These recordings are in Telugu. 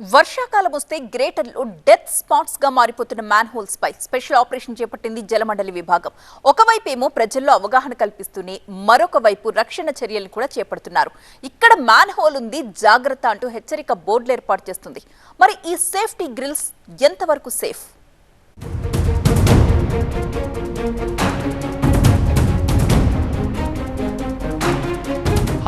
వర్షాకాలం వస్తే గ్రేటర్లో డెత్ స్పాట్స్గా మారిపోతున్న మ్యాన్ హోల్స్ పై స్పెషల్ ఆపరేషన్ చేపట్టింది జలమండలి విభాగం. ఒకవైపేమో ప్రజల్లో అవగాహన కల్పిస్తూనే మరొక వైపు రక్షణ చర్యలను కూడా చేపడుతున్నారు. ఇక్కడ మ్యాన్ హోల్ ఉంది జాగ్రత్త అంటూ హెచ్చరిక బోర్డులు ఏర్పాటు చేస్తుంది. మరి ఈ సేఫ్టీ గ్రిల్స్ ఎంతవరకు సేఫ్?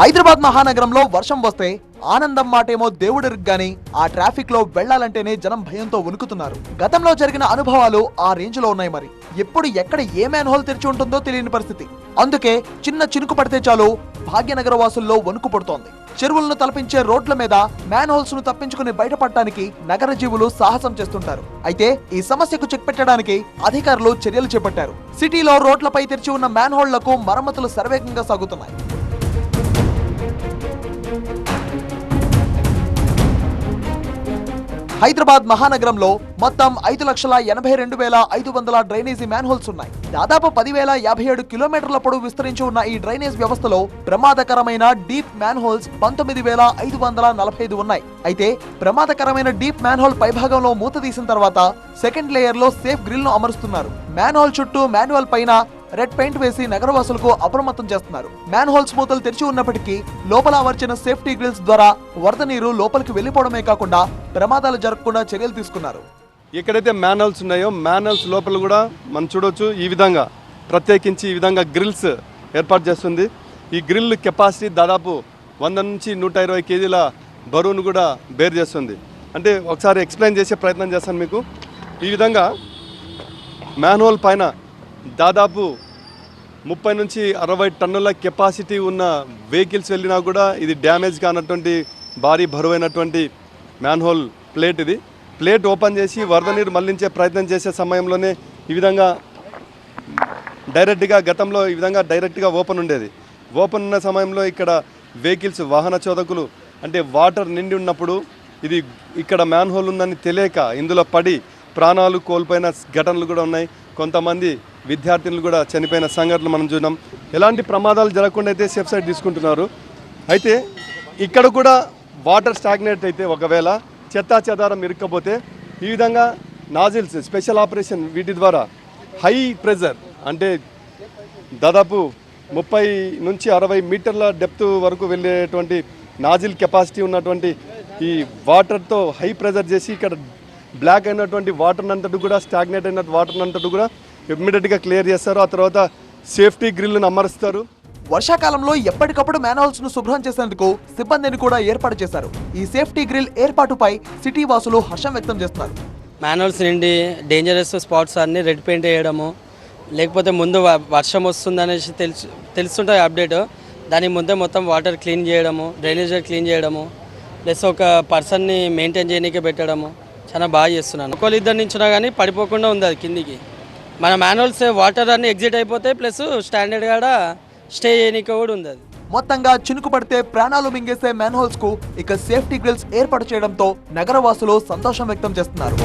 హైదరాబాద్ మహానగరంలో వర్షం వస్తే ఆనందం మాటేమో దేవుడికి ఆ ట్రాఫిక్లో వెళ్ళాలంటేనే జనం భయంతో వణుకుతున్నారు. గతంలో జరిగిన అనుభవాలు ఆ రేంజ్లో ఉన్నాయి మరి. ఎప్పుడు ఎక్కడ ఏ మ్యాన్ హోల్ తెరిచి ఉంటుందో తెలియని పరిస్థితి. అందుకే చిన్న చినుకు పడితే చాలు భాగ్యనగర వాసుల్లో వణుకు పడుతోంది. చెరువులను తలపించే రోడ్ల మీద మ్యాన్ హోల్స్ను తప్పించుకుని బయటపడటానికి నగర జీవులు సాహసం చేస్తుంటారు. అయితే ఈ సమస్యకు చెక్ పెట్టడానికి అధికారులు చర్యలు చేపట్టారు. సిటీలో రోడ్లపై తెరిచి ఉన్న మ్యాన్ హోళ్ళకు మరమ్మతులు శరవేగంగా సాగుతున్నాయి. హైదరాబాద్ మహానగరంలో మొత్తం ఐదు లక్షల ఎనభై రెండు వేల ఐదు వందల డ్రైనేజీ మ్యాన్హోల్స్ ఉన్నాయి. దాదాపు పదివేల యాభై ఏడు కిలోమీటర్ల పొడవు విస్తరించి ఉన్న ఈ డ్రైనేజ్ వ్యవస్థలో ప్రమాదకరమైన డీప్ మ్యాన్హోల్స్ పంతొమ్మిది వేల ఐదు వందల నలభై ఐదు ఉన్నాయి. అయితే ప్రమాదకరమైన డీప్ మ్యాన్హోల్ పైభాగంలో మూత తీసిన తర్వాత సెకండ్ లేయర్లో సేఫ్ గ్రిల్ను అమరుస్తున్నారు. మ్యాన్హోల్ చుట్టూ మాన్యువల్ పైన రెడ్ పెయింట్ వేసి నగరవాసులకు అప్రమత్తం చేస్తున్నారు. మ్యాన్ హోల్స్ మూతలు తెరిచి ఉన్నప్పటికీ లోపల అమర్చిన సేఫ్టీ గ్రిల్స్ ద్వారా వరద నీరు లోపలికి వెళ్ళిపోవడమే కాకుండా ప్రమాదాలు జరగకుండా చర్యలు తీసుకున్నారు. ఎక్కడైతే మ్యానల్స్ ఉన్నాయో మ్యానల్స్ లోపల కూడా మనం చూడవచ్చు ఈ విధంగా ప్రత్యేకించి ఈ విధంగా గ్రిల్స్ ఏర్పాటు చేస్తుంది. ఈ గ్రిల్ కెపాసిటీ దాదాపు వంద నుంచి నూట ఇరవై కేజీల బరువును కూడా బేర్ చేస్తుంది. అంటే ఒకసారి ఎక్స్ప్లెయిన్ చేసే ప్రయత్నం చేస్తాను మీకు. ఈ విధంగా మ్యాన్హోల్ పైన దాదాపు ముప్పై నుంచి అరవై టన్నుల కెపాసిటీ ఉన్న వెహికల్స్ వెళ్ళినా కూడా ఇది డ్యామేజ్ కానటువంటి భారీ బరువైనటువంటి మ్యాన్హోల్ ప్లేట్ ఇది. ప్లేట్ ఓపెన్ చేసి వరద నీరు మళ్ళించే ప్రయత్నం చేసే సమయంలోనే ఈ విధంగా డైరెక్ట్గా గతంలో ఈ విధంగా డైరెక్ట్గా ఓపెన్ ఉండేది. ఓపెన్ ఉన్న సమయంలో ఇక్కడ వెహికల్స్ వాహన చోదకులు అంటే వాటర్ నిండి ఉన్నప్పుడు ఇది ఇక్కడ మ్యాన్హోల్ ఉందని తెలియక ఇందులో పడి ప్రాణాలు కోల్పోయిన ఘటనలు కూడా ఉన్నాయి. కొంతమంది విద్యార్థినులు కూడా చనిపోయిన సంఘటనలు మనం చూడడం ఎలాంటి ప్రమాదాలు జరగకుండా అయితే సేఫ్ సైడ్ తీసుకుంటున్నారు. అయితే ఇక్కడ కూడా వాటర్ స్టాగ్నేట్ అయితే ఒకవేళ చెత్తా చెదారం ఇరుక్కపోతే ఈ విధంగా నాజిల్స్ స్పెషల్ ఆపరేషన్ వీటి ద్వారా హై ప్రెజర్ అంటే దాదాపు ముప్పై నుంచి అరవై మీటర్ల డెప్త్ వరకు వెళ్ళేటువంటి నాజిల్ కెపాసిటీ ఉన్నటువంటి ఈ వాటర్తో హై ప్రెజర్ చేసి ఇక్కడ బ్లాక్ అయినటువంటి వాటర్ అంతటి కూడా స్టాగ్నేట్ అయిన వాటర్ అంతటి కూడా ఇమ్మీడియట్గా క్లియర్ చేస్తారు. ఆ తర్వాత సేఫ్టీ గ్రిల్ను అమరుస్తారు. వర్షాకాలంలో ఎప్పటికప్పుడు మ్యాన్హోల్స్ను శుభ్రం చేసేందుకు సిబ్బందిని కూడా ఏర్పాటు చేశారు. ఈ సేఫ్టీ గ్రిల్ ఏర్పాటుపై సిటీ వాసులు హర్షం వ్యక్తం చేస్తున్నారు. మాన్యువల్స్ నిండి డేంజరస్ స్పాట్స్ అన్ని రెడ్ పెయింట్ వేయడము లేకపోతే ముందు వ- వర్షం వస్తుందనేసి తెలుసు తెలుస్తుంటుంది అప్డేట్. దాని ముందే మొత్తం వాటర్ క్లీన్ చేయడము డ్రైనేజ్ క్లీన్ చేయడము ప్లస్ ఒక పర్సన్ని మెయింటైన్ చేయనీకి పెట్టడము. చాలా బాగా చేస్తున్నాను. ఒకళ్ళు ఇద్దరు నుంచినా కానీ పడిపోకుండా ఉంది అది కిందికి. మన మాన్యువల్స్ వాటర్ అన్ని ఎగ్జిట్ అయిపోతాయి ప్లస్ స్టాండర్డ్ కూడా స్టే చేయనీకి కూడా ఉంది అది. మొత్తంగా చినుకు పడితే ప్రాణాలు మింగేసే మ్యాన్హోల్స్కు ఇక సేఫ్టీ గ్రిల్స్ ఏర్పాటు చేయడంతో నగరవాసులు సంతోషం వ్యక్తం చేస్తున్నారు.